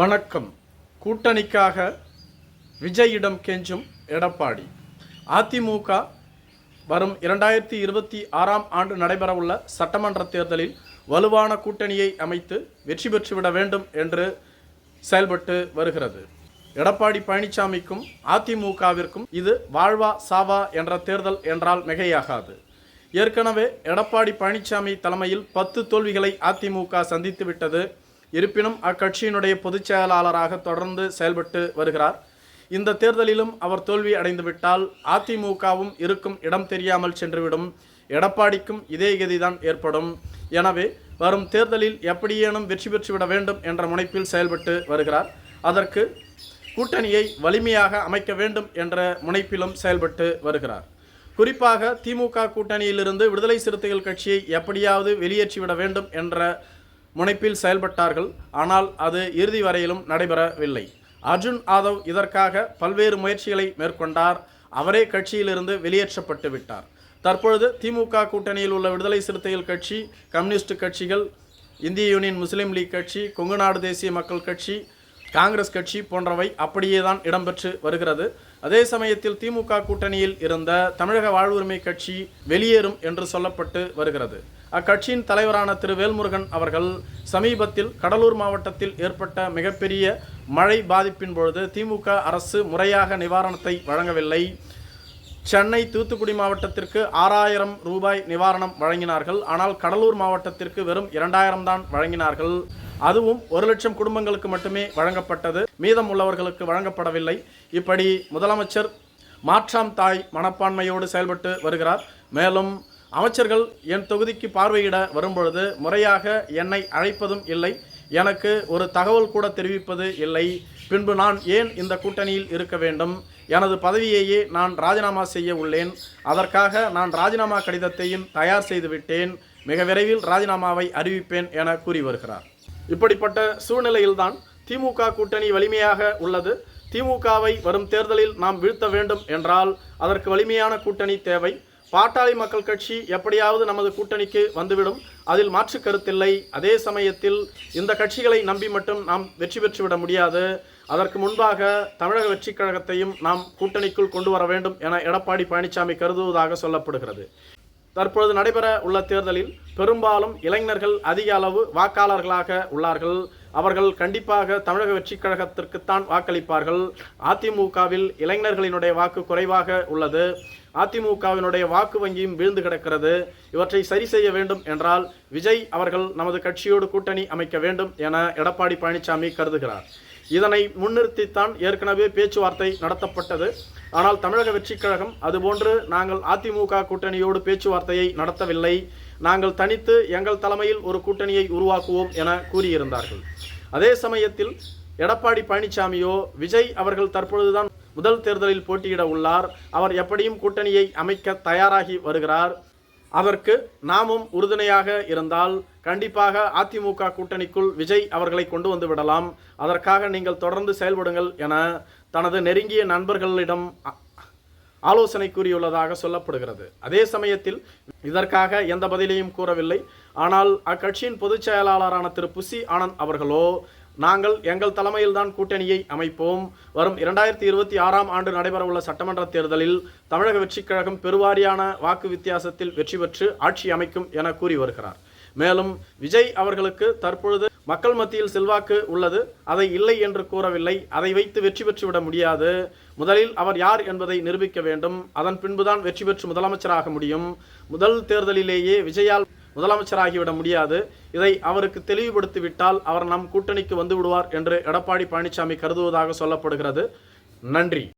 வணக்கம். கூட்டணிக்காக விஜயிடம் கெஞ்சும் எடப்பாடி. அதிமுக வரும் இரண்டாயிரத்தி இருபத்தி ஆறாம் ஆண்டு நடைபெறவுள்ள சட்டமன்ற தேர்தலில் வலுவான கூட்டணியை அமைத்து வெற்றி பெற்றுவிட வேண்டும் என்று செயல்பட்டு வருகிறது. எடப்பாடி பழனிசாமிக்கும் அதிமுகவிற்கும் இது வாழ்வா சாவா என்ற தேர்தல் என்றால் மிகையாகாது. ஏற்கனவே எடப்பாடி பழனிசாமி தலைமையில் பத்து தோல்விகளை அதிமுக சந்தித்து விட்டது இருப்பினும் அக்கட்சியினுடைய பொதுச் செயலாளராக தொடர்ந்து செயல்பட்டு வருகிறார். இந்த தேர்தலிலும் அவர் தோல்வி அடைந்துவிட்டால் அதிமுகவும் இருக்கும் இடம் தெரியாமல் சென்றுவிடும். எடப்பாடிக்கும் இதே கதிதான் ஏற்படும். எனவே வரும் தேர்தலில் எப்படியேனும் வெற்றி பெற்றுவிட வேண்டும் என்ற முனைப்பில் செயல்பட்டு வருகிறார். அதற்கு கூட்டணியை வலிமையாக அமைக்க வேண்டும் என்ற முனைப்பிலும் செயல்பட்டு வருகிறார். குறிப்பாக திமுக கூட்டணியிலிருந்து விடுதலை சிறுத்தைகள் கட்சியை எப்படியாவது வெளியேற்றிவிட வேண்டும் என்ற முனைப்பில் செயல்பட்டார்கள் ஆனால் அது இறுதி வரையிலும் நடைபெறவில்லை. அர்ஜுன் ஆதவ் இதற்காக பல்வேறு முயற்சிகளை மேற்கொண்டார். அவரே கட்சியிலிருந்து வெளியேற்றப்பட்டு விட்டார். தற்பொழுது திமுக கூட்டணியில் உள்ள விடுதலை சிறுத்தைகள் கட்சி கம்யூனிஸ்ட் கட்சிகள் இந்திய யூனியன் முஸ்லீம் லீக் கட்சி கொங்கு நாடு தேசிய மக்கள் கட்சி காங்கிரஸ் கட்சி போன்றவை அப்படியே தான் இடம்பெற்று வருகிறது. அதே சமயத்தில் திமுக கூட்டணியில் இருந்த தமிழக வாழ்வுரிமை கட்சி வெளியேறும் என்று சொல்லப்பட்டு வருகிறது. அக்கட்சியின் தலைவரான திரு வேல்முருகன் அவர்கள் சமீபத்தில் கடலூர் மாவட்டத்தில் ஏற்பட்ட மிகப்பெரிய மழை பாதிப்பின் பொழுது திமுக அரசு முறையாக நிவாரணத்தை வழங்கவில்லை. சென்னை தூத்துக்குடி மாவட்டத்திற்கு ஆறாயிரம் ரூபாய் நிவாரணம் வழங்கினார்கள். ஆனால் கடலூர் மாவட்டத்திற்கு வெறும் இரண்டாயிரம் தான் வழங்கினார்கள். அதுவும் ஒரு லட்சம் குடும்பங்களுக்கு மட்டுமே வழங்கப்பட்டது. மீதம் உள்ளவர்களுக்கு வழங்கப்படவில்லை. இப்படி முதலமைச்சர் மாற்றாம் தாய் மனப்பான்மையோடு செயல்பட்டு வருகிறார். மேலும் அமைச்சர்கள் என் தொகுதிக்கு பார்வையிட வரும்பொழுது முறையாக என்னை அழைப்பதும் இல்லை. எனக்கு ஒரு தகவல் கூட தெரிவிப்பது இல்லை. பின்பு நான் ஏன் இந்த கூட்டணியில் இருக்க வேண்டும்? எனது பதவியையே நான் ராஜினாமா செய்ய உள்ளேன். அதற்காக நான் ராஜினாமா கடிதத்தையும் தயார் செய்துவிட்டேன் மிக விரைவில் ராஜினாமாவை அறிவிப்பேன் என கூறி வருகிறார். இப்படிப்பட்ட சூழ்நிலையில்தான் திமுக கூட்டணி வலிமையாக உள்ளது. திமுகவை வரும் தேர்தலில் நாம் வீழ்த்த வேண்டும் என்றால் அதற்கு வலிமையான கூட்டணி தேவை. பாட்டாளி மக்கள் கட்சி எப்படியாவது நமது கூட்டணிக்கு வந்துவிடும். அதில் மாற்று கருத்தில்லை. அதே சமயத்தில் இந்த கட்சிகளை நம்பி மட்டும் நாம் வெற்றி பெற்றுவிட முடியாது. அதற்கு முன்பாக தமிழக வெற்றிக் கழகத்தையும் நாம் கூட்டணிக்குள் கொண்டு வர வேண்டும் என எடப்பாடி பழனிசாமி கருதுவதாக சொல்லப்படுகிறது. தற்பொழுது நடைபெற உள்ள தேர்தலில் பெரும்பாலும் இளைஞர்கள் அதிக அளவு வாக்காளர்களாக உள்ளார்கள். அவர்கள் கண்டிப்பாக தமிழக வெற்றிக் கழகத்திற்குத்தான் வாக்களிப்பார்கள். அதிமுகவில் இளைஞர்களினுடைய வாக்கு குறைவாக உள்ளது. அதிமுகவினுடைய வாக்கு வங்கியும் வீழ்ந்து கிடக்கிறது. இவற்றை சரி செய்ய வேண்டும் என்றால் விஜய் அவர்கள் நமது கட்சியோடு கூட்டணி அமைக்க வேண்டும் என எடப்பாடி பழனிசாமி கருதுகிறார். இதனை முன்னிறுத்தித்தான் ஏற்கனவே பேச்சுவார்த்தை நடத்தப்பட்டது. ஆனால் தமிழக வெற்றிக் கழகம் அதுபோன்று நாங்கள் அதிமுக கூட்டணியோடு பேச்சுவார்த்தையை நடத்தவில்லை. நாங்கள் தனித்து எங்கள் தலைமையில் ஒரு கூட்டணியை உருவாக்குவோம் என கூறியிருந்தார்கள். அதே சமயத்தில் எடப்பாடி பழனிசாமியோ விஜய் அவர்கள் தற்பொழுதுதான் முதல் தேர்தலில் போட்டியிட உள்ளார். அவர் எப்படியும் கூட்டணியை அமைக்க தயாராகி வருகிறார். அதற்கு நாமும் உறுதுணையாக இருந்தால் கண்டிப்பாக அதிமுக கூட்டணிக்குள் விஜய் அவர்களை கொண்டு வந்து விடலாம். அதற்காக நீங்கள் தொடர்ந்து செயல்படுங்கள் என தனது நெருங்கிய நண்பர்களிடம் ஆலோசனை கூறியுள்ளதாக சொல்லப்படுகிறது. அதே சமயத்தில் இதற்காக எந்த பதிலையும் கூறவில்லை. ஆனால் அக்கட்சியின் பொதுச் செயலாளரான திரு. புசி ஆனந்த் அவர்களோ நாங்கள் எங்கள் தலைமையில்தான் கூட்டணியை அமைப்போம். வரும் இரண்டாயிரத்தி இருபத்தி ஆறாம் ஆண்டு நடைபெறவுள்ள சட்டமன்ற தேர்தலில் தமிழக வெற்றிக் கழகம் பெருவாரியான வாக்கு வித்தியாசத்தில் வெற்றி பெற்று ஆட்சி அமைக்கும் என கூறி வருகிறார். மேலும் விஜய் அவர்களுக்கு தற்பொழுது மக்கள் மத்தியில் செல்வாக்கு உள்ளது. அதை இல்லை என்று கூறவில்லை. அதை வைத்து வெற்றி பெற்றுவிட முடியாது. முதலில் அவர் யார் என்பதை நிரூபிக்க வேண்டும். அதன் பின்புதான் வெற்றி பெற்று முதலமைச்சராக முடியும். முதல் தேர்தலிலேயே விஜயால் முதலமைச்சராகிவிட முடியாது. இதை அவருக்கு தெளிவுபடுத்திவிட்டால் அவர் நம் கூட்டணிக்கு வந்து விடுவார் என்று எடப்பாடி பழனிசாமி கருதுவதாக சொல்லப்படுகிறது. நன்றி.